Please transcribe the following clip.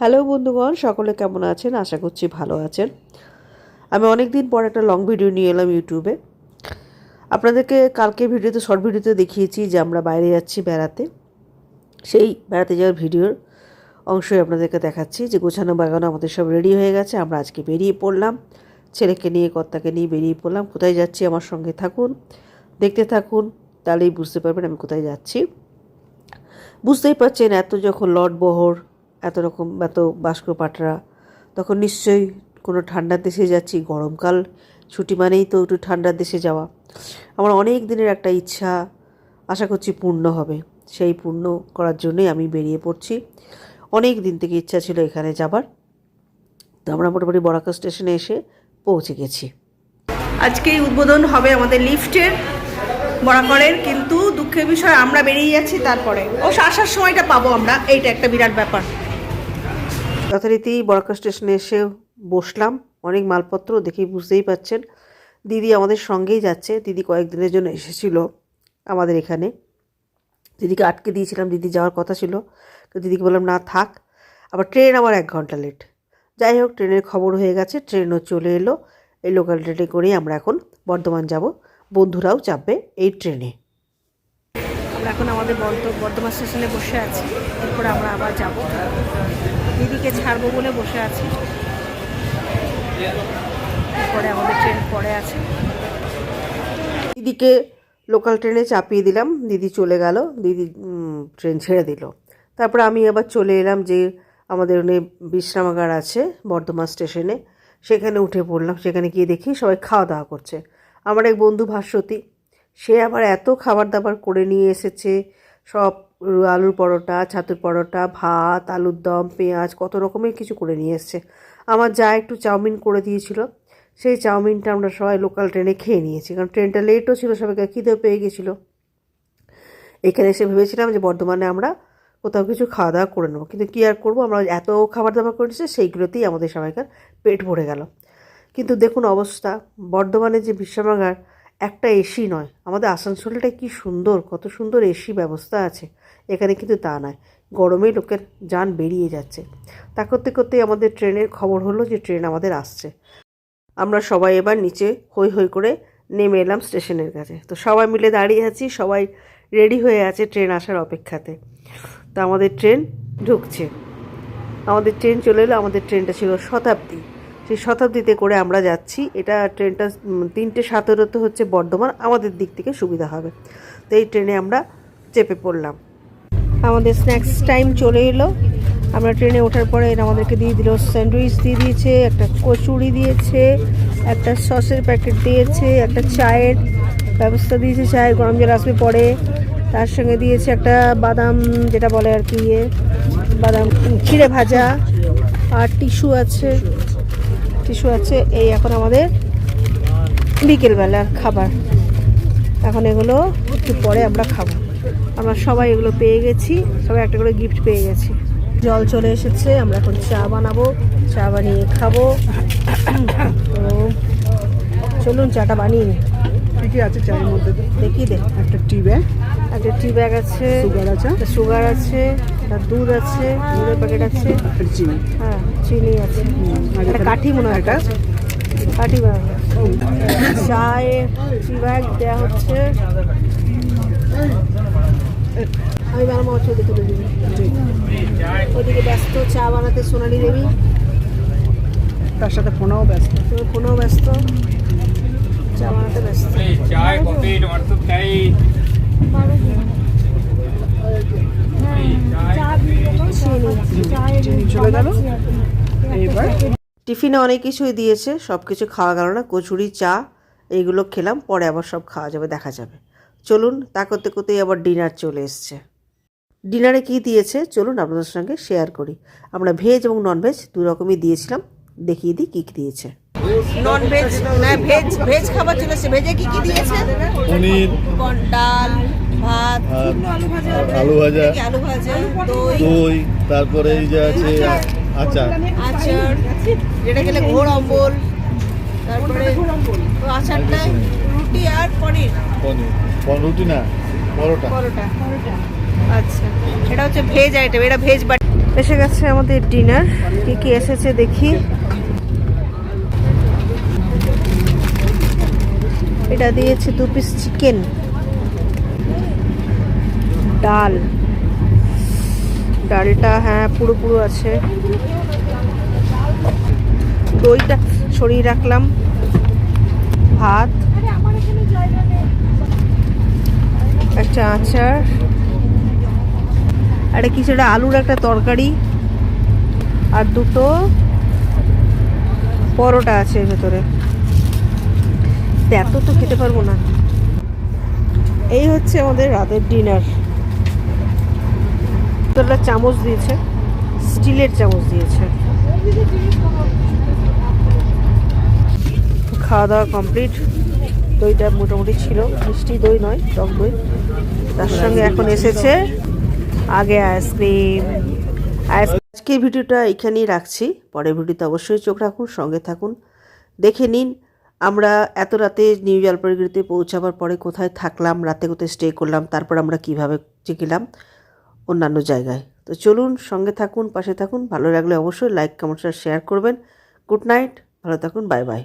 Hello বন্ধুগণ, সকলে কেমন আছেন? আশা করছি ভালো আছেন। আমি অনেক দিন পর একটা লং ভিডিও নিয়ে এলাম ইউটিউবে। আপনাদেরকে কালকে ভিডিওতে শর্ট ভিডিওতে দেখিয়েছি যে আমরা বাইরে যাচ্ছি বেড়াতে। সেই বেড়াতে যাওয়ার ভিডিওর অংশই আপনাদেরকে দেখাচ্ছি যে গোছানো বাগানো আমাদের সব রেডি হয়ে গেছে। আমরা আজকে বেরিয়ে পড়লাম। ছেলেকে নিয়ে, কর্তাকে নিয়ে বেরিয়ে পড়লাম। কোথায় যাচ্ছি? আমার সঙ্গে থাকুন। দেখতে থাকুন। তাহলেই বুঝতে পারবেন আমি কোথায় যাচ্ছি। বুঝতেই পারছেন, এত যখন লট বহর এত রকম, এত বাস্ক পাটরা। তখন নিশ্চয়ই কোনো ঠান্ডার দেশে যাচ্ছি, গরমকাল, ছুটি মানেই তো একটু ঠান্ডার দেশে যাওয়া। আমার অনেক দিনের একটা ইচ্ছা, আশা করছি পূর্ণ হবে। সেই পূর্ণ করার জন্যই আমি বেরিয়ে পড়ছি। অনেক দিন থেকে ইচ্ছা ছিল এখানে যাবার। তো আমরা মোটামুটি বরাকা স্টেশনে এসে পৌঁছে গেছি। আজকেই উদ্বোধন হবে আমাদের লিফটের, বরাকরের, কিন্তু দুঃখের বিষয় আমরা বেরিয়ে যাচ্ছি তারপরে। ও আসার সময়টা পাবো আমরা, এইটা একটা বিরাট ব্যাপার। যথারীতি বরাকা স্টেশনে এসে বসলাম। অনেক মালপত্র দেখেই বুঝতেই পাচ্ছেন দিদি আমাদের সঙ্গেই যাচ্ছে। দিদি কয়েকদিনের জন্য এসেছিল আমাদের এখানে। দিদিকে আটকে দিয়েছিলাম, দিদি যাওয়ার কথা ছিল। তো দিদিকে বললাম, না, থাক। আবার ট্রেন আবার এক ঘণ্টা লেট যাই হোক, ট্রেনের খবর হয়ে গেছে, ট্রেনও চলে এলো। এই লোকাল ট্রেনে করেই আমরা এখন বর্ধমান যাব। বন্ধুরাও চাপবে এই ট্রেনে। আমরা এখন আমাদের বর্ধ- বর্ধমান স্টেশনে বসে আছি। এরপরে আমরা আবার যাব। দিদিকে ছাড়বো বলে বসে আছি। এরপরে আমাদের ট্রেন পরে আছে। দিদিকে লোকাল ট্রেনে চাপিয়ে দিলাম। দিদি চলে গেল। দিদি ট্রেন ছেড়ে দিল। তারপর আমি আবার চলে এলাম যে আমাদের ওখানে বিশ্রামাগার আছে বর্ধমান স্টেশনে। সেখানে উঠে পড়লাম। সেখানে গিয়ে দেখি সবাই খাওয়া দাওয়া করছে। আমার এক বন্ধু ভাস্বতী। সে আবার এত খাবার দাবার করে নিয়ে এসেছে। সব আলুর পরোটা, ছাতুর পরোটা, ভাত, আলুর দম, পেঁয়াজ, কত রকমের কিছু করে নিয়ে এসছে। আমার যা একটু চাউমিন করে দিয়েছিল, সেই চাউমিনটা আমরা সবাই লোকাল ট্রেনে খেয়ে নিয়েছি, কারণ ট্রেনটা লেটও ছিল, সবাইকে খিদেও পেয়ে গেছিল। এখানে এসে ভেবেছিলাম যে বর্ধমানে আমরা কোথাও কিছু খাওয়া দাওয়া করে নেব, কিন্তু কী আর করব, আমরা এত খাবার দাবার করেছি সেইগুলোতেই আমাদের সবাইকার পেট ভরে গেল। কিন্তু দেখুন অবস্থা বর্ধমানে যে বিশ্রামাগার একটা এসি নয়। আমাদের আসানসোলটা কি সুন্দর, কত সুন্দর এসি ব্যবস্থা আছে। এখানে কিন্তু তা নয়। গরমে লোকের যান বেরিয়ে যাচ্ছে। তা করতে করতে আমাদের ট্রেনের খবর হলো যে ট্রেন আমাদের আসছে। আমরা সবাই এবার নিচে হই হই করে নেমে এলাম স্টেশনের কাছে। তো সবাই মিলে দাঁড়িয়ে আছি, সবাই রেডি হয়ে আছে ট্রেন আসার অপেক্ষাতে। তো আমাদের ট্রেন ঢুকছে। আমাদের ট্রেন চলে এলো, আমাদের ট্রেনটা ছিল শতাব্দী। সেই শতাব্দীতে করে আমরা যাচ্ছি। এটা ট্রেনটা তিনটে সতেরোতে হচ্ছে বর্ধমান। আমাদের দিক থেকে সুবিধা হবে। তো এই ট্রেনে আমরা চেপে পড়লাম। আমাদের স্ন্যাক্স টাইম চলে এলো। আমরা ট্রেনে ওঠার পরে আমাদেরকে দিয়ে দিল স্যান্ডউইচ, দিয়ে দিয়েছে, একটা কচুরি দিয়েছে, একটা সসের প্যাকেট দিয়েছে, একটা চায়ের ব্যবস্থা দিয়েছে, চায়ের গরম জল আসবে পরে। তার সঙ্গে দিয়েছে একটা বাদাম, যেটা বলে আর কি ইয়ে বাদাম চিড়ে ভাজা। আর টিস্যু আছে। টিস্যু আছে এই এখন আমাদের বিকেলবেলার খাবার। এখন এগুলো একটু পরে আমরা খাব। আমরা সবাই এগুলো পেয়ে গেছি সবাই একটা করে গিফট পেয়ে গেছি। জল চলে এসেছে আমরা এখন চা বানাবো চা বানিয়ে খাব। তো চলুন চাটা বানিয়ে নিই কি কি আছে চায়ের মধ্যে? দেখি দেখ একটা টি ব্যাগ একটা টি ব্যাগ আছে সুগার আছে? সুগার আছে একটা দুধ আছে দুধের প্যাকেট আছে চিনি? হ্যাঁ চিনি আছে। একটা কাঠি মনে হয় একটা কাঠি? ব্যাগ চায়ে টি ব্যাগ দেওয়া হচ্ছে। আমি বানাবো ছবি তুলে দিবি। ওদিকে ব্যস্ত চা বানাতে সোনালি দেবী। তার সাথে ফোনও ব্যস্ত। তুমি ফোনেও ব্যস্ত। চা বানাতে ব্যস্ত। টিফিনে অনেক কিছুই দিয়েছে সব কিছু খাওয়া গেল না কচুরি চা এইগুলো খেলাম পরে আবার সব খাওয়া যাবে দেখা যাবে। চলুন তা করতে করতেই আবার ডিনার চলে এসছে। ডিনারে কি দিয়েছে চলুন আপনাদের সঙ্গে শেয়ার করি। আমরা ভেজ এবং ননভেজ দু রকমই দিয়েছিলাম দেখিয়ে দিই কী কী দিয়েছে। নন ভেজ না ভেজ ভেজ খাবার চলে এসেছে। ভেজে কি কি দিয়েছে? পনির ডাল ভাত আলু ভাজা আলু ভাজা দই। দই তারপরে এই যে আছে আচার। আচার যেটা খেলে ঘোর অম্বল তারপরে তো আচারটা রুটি আর পনির? পনির। রুটি না পরোটা। পরোটা। আচ্ছা এটা হচ্ছে ভেজ আইটেম এটা ভেজ বাট এসে গেছে আমাদের ডিনার কি কি এসেছে দেখি। এটা দিয়েছে দু পিস চিকেন ডাল। ডালটা হ্যাঁ পুরো পুরো আছে। দইটা সরিয়ে রাখলাম। ভাত। একটা আচার। একটা কিছু একটা আলুর একটা তরকারি। আর দুটো পরোটা আছে ভেতরে। এত তো খেতে পারব না। এই হচ্ছে আমাদের রাতের ডিনার একটা চামচ দিয়েছে, স্টিলের চামচ দিয়েছে। খাওয়া দাওয়া কমপ্লিট। দইটা মোটামুটি ছিল, মিষ্টি দই নয়, টক দই। তার সঙ্গে এখন এসেছে আগে আইসক্রিম। আজকে ভিডিওটা এখানেই রাখছি। পরের ভিডিওতে অবশ্যই চোখ রাখুন, সঙ্গে থাকুন। দেখে নিন আমরা এত রাতে নিউ জলপাইগুড়িতে পৌঁছাবার পরে কোথায় থাকলাম, রাতে কোথায় স্টে করলাম, তারপর আমরা কীভাবে গেলাম অন্যান্য জায়গায়। তো চলুন সঙ্গে থাকুন, পাশে থাকুন। ভালো লাগলে অবশ্যই লাইক কমেন্ট শেয়ার করবেন। গুড নাইট ভালো থাকুন বাই বাই